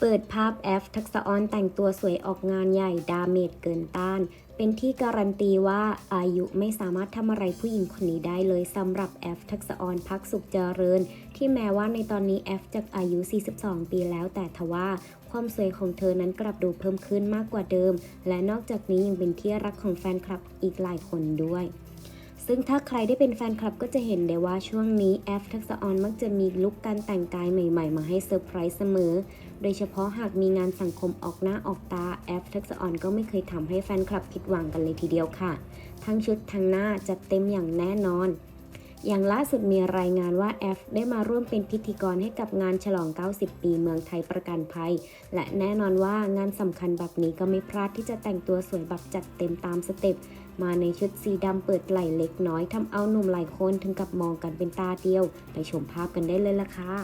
เปิดภาพแอฟทักษะออนแต่งตัวสวยออกงานใหญ่ดาเมจเกินต้าน เป็นที่การันตีว่าอายุไม่สามารถทำอะไรผู้หญิงคนนี้ได้เลยสำหรับแอฟทักษะออนพักสุขเจริญ ที่แม้ว่าในตอนนี้แอฟจะอายุ 42 ปีแล้วแต่ทว่าความสวยของเธอนั้นกลับดูเพิ่มขึ้นมากกว่าเดิม และนอกจากนี้ยังเป็นที่รักของแฟนคลับอีกหลายคนด้วย ซึ่งถ้าใครได้เป็นแฟนคลับก็จะเห็นได้ว่าช่วงนี้แอฟทักษะออนมักจะมีลุคการแต่งกายใหม่ ๆ มาให้เซอร์ไพรส์เสมอ โดยเฉพาะหากมีงานสังคมออกหน้าออกตาแอฟทักษะออนก็ไม่เคยทำให้แฟนคลับผิดหวังกันเลยทีเดียวค่ะ ทั้งชุดทั้งหน้าจัดเต็มอย่างแน่นอน อย่างล่าสุดมีรายงานว่าแอฟได้มาร่วมเป็นพิธีกรให้กับงานฉลอง 90 ปีเมืองไทยประกันภัย และแน่นอนว่างานสำคัญแบบนี้ก็ไม่พลาดที่จะแต่งตัวสวยแบบจัดเต็มตามสเต็ปมาในชุดสีดำเปิดไหล่เล็กน้อยทำเอาหนุ่มหลายคนถึงกับมองกันเป็นตาเดียว ไปชมภาพกันได้เลยล่ะค่ะ